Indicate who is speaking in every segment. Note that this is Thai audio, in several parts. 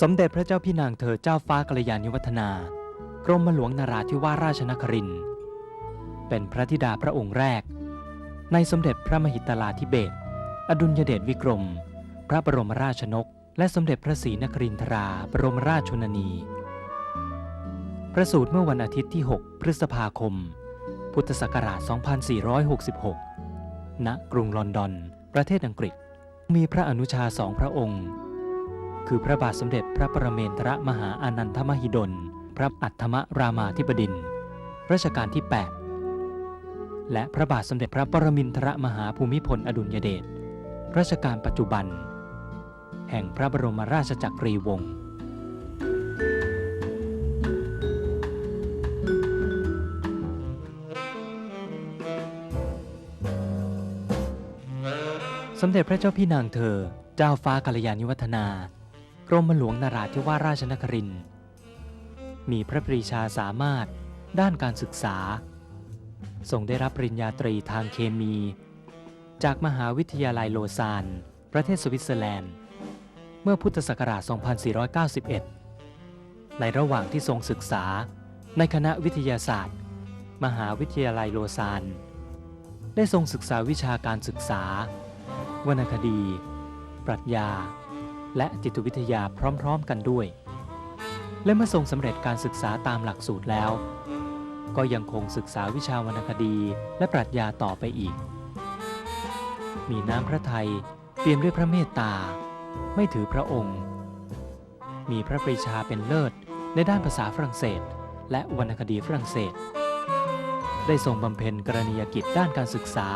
Speaker 1: สมเด็จพระเจ้าพี่นางเธอเจ้าฟ้ากัลยาณิวัฒนากรมหลวงนาราธิวาสราชนคริน เป็นพระธิดาพระองค์แรก ในสมเด็จพระมหิตลาธิเบศรอดุลยเดชวิกรม พระบรมราชนก และสมเด็จพระศรีนครินทราบรมราชชนนี ประสูติเมื่อวันอาทิตย์ที่ 6 พฤษภาคม พุทธศักราช 2466 ณ กรุงลอนดอน ประเทศอังกฤษ มีพระอนุชาสองพระองค์ คือพระบาทสมเด็จพระประเมนทรมหาอานันทมหิดล พระอัฏฐมรามาธิบดินทร์รัชกาลที่ 8 และพระบาทสมเด็จพระปรมินทรมหาภูมิพลอดุลยเดชรัชกาลปัจจุบัน แห่งพระบรมราชจักรีวงศ์สมเด็จพระเจ้าพี่นางเธอ เจ้าฟ้ากัลยาณิวัฒนา กรมหลวงนาราธิวาสราชนคริน มีพระปรีชาสามารถด้านการศึกษา ทรงได้รับปริญญาตรีทางเคมี จากมหาวิทยาลัยโลซาน ประเทศสวิตเซอร์แลนด์ เมื่อพุทธศักราช 2491 ในระหว่างที่ทรงศึกษาในคณะวิทยาศาสตร์ มหาวิทยาลัยโลซาน ได้ทรงศึกษาวิชาการศึกษา วรรณคดี ปรัชญา และจิตวิทยาพร้อมๆกันด้วย และเมื่อทรงสำเร็จการศึกษาตามหลักสูตรแล้ว ก็ยังคงศึกษาวิชาวรรณคดีและปรัชญาต่อไปอีก มีน้ำพระทัยเปี่ยมด้วยพระเมตตา ไม่ถือพระองค์ มีพระปรีชาเป็นเลิศในด้านภาษาฝรั่งเศส และวรรณคดีฝรั่งเศส ได้ทรงบำเพ็ญกรณียกิจด้านการศึกษา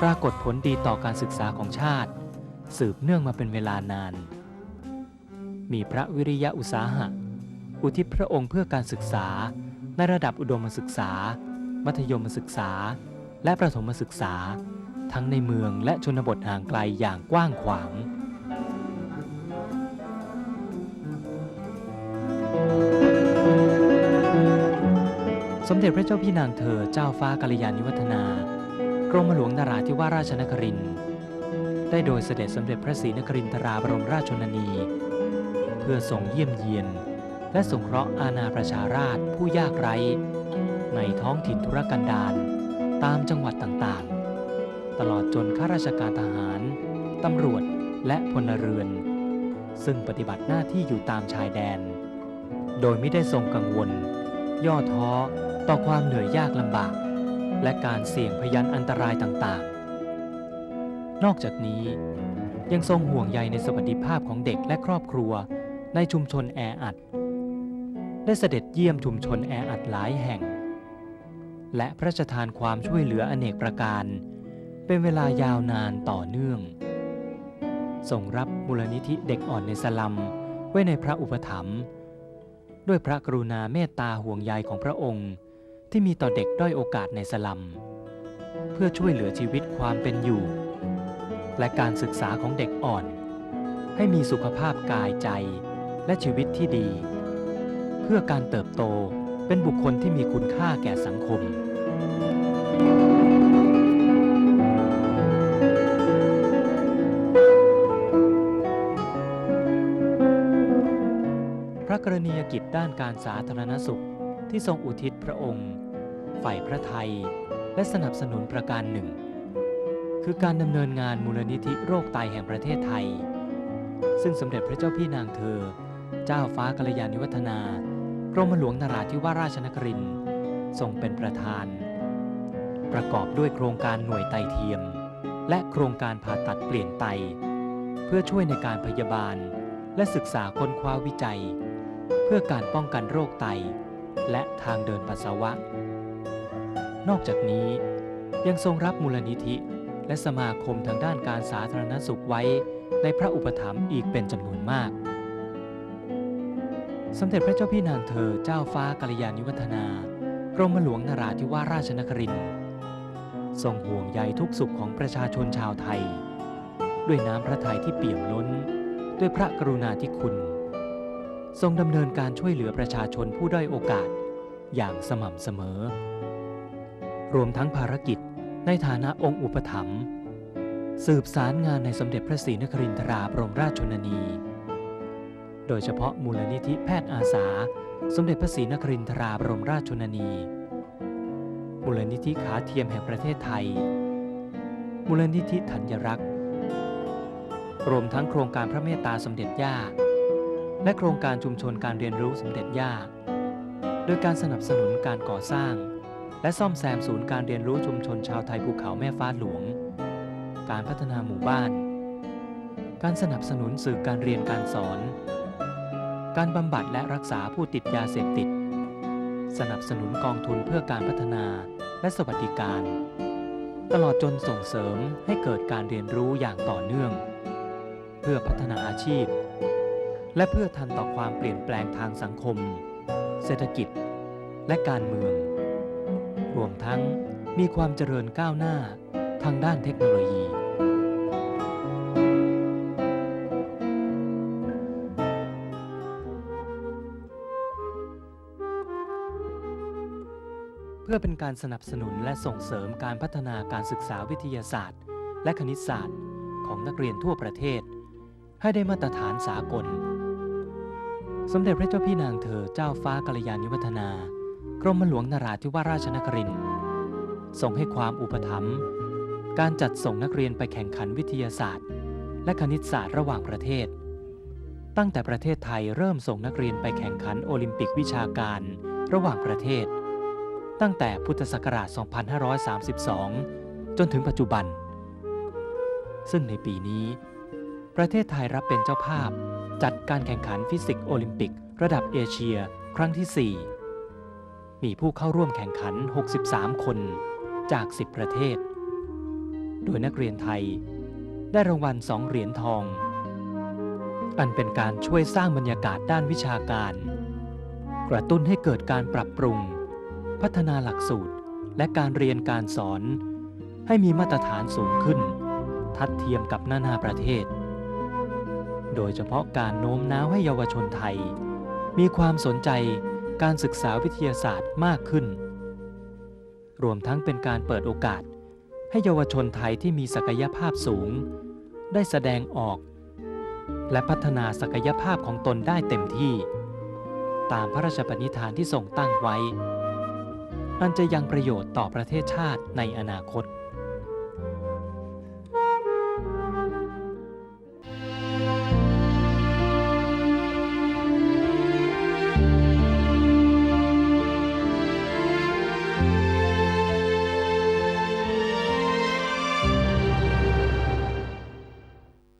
Speaker 1: ปรากฏผลดีต่อการศึกษาของชาติ สืบเนื่องมาเป็นเวลานาน มีพระวิริยะอุตสาหะ อุทิศพระองค์เพื่อการศึกษา ในระดับอุดมศึกษา มัธยมศึกษา และประถมศึกษา ทั้งในเมืองและชนบทห่างไกลอย่างกว้างขวางสมเด็จพระเจ้าพี่นางเธอเจ้าฟ้ากัลยาณิวัฒนากรมหลวงนาราธิวาสราชนครินทร์ ได้โดยเสด็จสมเด็จพระศรีนครินทราบรมราชชนนี เพื่อส่งเยี่ยมเยียน และสงเคราะห์อาณาประชาราษฎรผู้ยากไร้ ในท้องถิ่นธุรกันดารตามจังหวัดต่างๆ ตลอดจนข้าราชการทหาร ตำรวจและพลเรือน ซึ่งปฏิบัติหน้าที่อยู่ตามชายแดน โดยไม่ได้ทรงกังวล ย่อท้อต่อความเหนื่อยยากลำบาก และการเสี่ยงพยันอันตรายต่างๆ นอกจากนี้ ยังทรงห่วงใยในสวัสดิภาพของเด็กและครอบครัวในชุมชนแออัด ได้เสด็จเยี่ยมชุมชนแออัดหลายแห่ง และพระราชทานความช่วยเหลืออเนกประการ เป็นเวลายาวนานต่อเนื่องส่งรับมูลนิธิเด็กอ่อนในสลัมไว้ในพระอุปถัมภ์ด้วยพระกรุณาเมตตาห่วงใยของพระองค์ ที่มีต่อเด็กด้อยโอกาสในสลัม เพื่อช่วยเหลือชีวิตความเป็นอยู่ และการศึกษาของเด็กอ่อน ให้มีสุขภาพกายใจและชีวิตที่ดี เพื่อการเติบโตเป็นบุคคลที่มีคุณค่าแก่สังคม พระกรณียกิจด้านการสาธารณสุขที่ทรงอุทิศพระองค์ ฝ่ายพระไทย และสนับสนุนประการหนึ่ง คือการดำเนินงานมูลนิธิโรคไตแห่งประเทศไทย ซึ่งสมเด็จพระเจ้าพี่นางเธอ เจ้าฟ้ากัลยาณิวัฒนากรมหลวงนาราธิวาสราชนครินทรงเป็นประธาน ประกอบด้วยโครงการหน่วยไตเทียม และโครงการผ่าตัดเปลี่ยนไต เพื่อช่วยในการพยาบาล และศึกษาค้นคว้าวิจัย เพื่อการป้องกันโรคไต และทางเดินปัสสาวะ นอกจากนี้ยังทรงรับมูลนิธิ และสมาคมทางด้านการสาธารณสุขไว้ในพระอุปถัมภ์อีกเป็นจำนวนมาก สมเด็จพระเจ้าพี่นางเธอเจ้าฟ้ากัลยาณิวัฒนากรมหลวงนราธิวาสราชนครินทร์ทรงห่วงใยทุกสุขของประชาชนชาวไทย ด้วยน้ำพระทัยที่เปี่ยมล้น ด้วยพระกรุณาธิคุณ ทรงดำเนินการช่วยเหลือประชาชนผู้ด้อยโอกาสอย่างสม่ำเสมอ รวมทั้งภารกิจ ในฐานะองค์อุปถัมภ์สืบสารงานในสมเด็จพระศรีนครินทราบรมราชชนนี โดยเฉพาะมูลนิธิแพทย์อาสา สมเด็จพระศรีนครินทราบรมราชชนนี มูลนิธิขาเทียมแห่งประเทศไทย มูลนิธิธัญรักษ์ รวมทั้งโครงการพระเมตตาสมเด็จย่า และโครงการชุมชนการเรียนรู้สมเด็จย่า โดยการสนับสนุนการก่อสร้าง และซ่อมแซมศูนย์การเรียนรู้ชุมชนชาวไทยภูเขาแม่ฟ้าหลวง การพัฒนาหมู่บ้าน การสนับสนุนสื่อการเรียนการสอน การบำบัดและรักษาผู้ติดยาเสพติด สนับสนุนกองทุนเพื่อการพัฒนาและสวัสดิการ ตลอดจนส่งเสริมให้เกิดการเรียนรู้อย่างต่อเนื่อง เพื่อพัฒนาอาชีพ และเพื่อทันต่อความเปลี่ยนแปลงทางสังคม เศรษฐกิจ และการเมือง รวมทั้งมีความเจริญก้าวหน้าทางด้านเทคโนโลยี เพื่อเป็นการสนับสนุนและส่งเสริมการพัฒนาการศึกษาวิทยาศาสตร์ และคณิตศาสตร์ของนักเรียนทั่วประเทศ ให้ได้มาตรฐานสากล สมเด็จพระเจ้าพี่นางเธอเจ้าฟ้ากัลยาณิวัฒนา กรมหลวงนราธิวาสราชนครินทร์ทรงให้ความอุปถัมภ์การจัดส่งนักเรียนไปแข่งขันวิทยาศาสตร์ และคณิตศาสตร์ระหว่างประเทศ ตั้งแต่ประเทศไทยเริ่มส่งนักเรียนไปแข่งขันโอลิมปิกวิชาการระหว่างประเทศ ตั้งแต่พุทธศักราช 2532 จนถึงปัจจุบัน ซึ่งในปีนี้ ประเทศไทยรับเป็นเจ้าภาพ จัดการแข่งขันฟิสิกส์โอลิมปิก ระดับเอเชีย ครั้งที่ 4 มีผู้เข้าร่วมแข่งขัน 63 คนจาก 10 ประเทศ โดยนักเรียนไทย ได้รางวัล2เหรียญทอง อันเป็นการช่วยสร้างบรรยากาศด้านวิชาการ กระตุ้นให้เกิดการปรับปรุง พัฒนาหลักสูตรและการเรียนการสอน ให้มีมาตรฐานสูงขึ้น ทัดเทียมกับนานาประเทศ โดยเฉพาะการโน้มน้าวให้เยาวชนไทย มีความสนใจ การศึกษาวิทยาศาสตร์มากขึ้น รวมทั้งเป็นการเปิดโอกาส ให้เยาวชนไทยที่มีศักยภาพสูง ได้แสดงออก และพัฒนาศักยภาพของตนได้เต็มที่ ตามพระราชปณิธานที่ทรงตั้งไว้ อันจะยังประโยชน์ต่อประเทศชาติในอนาคต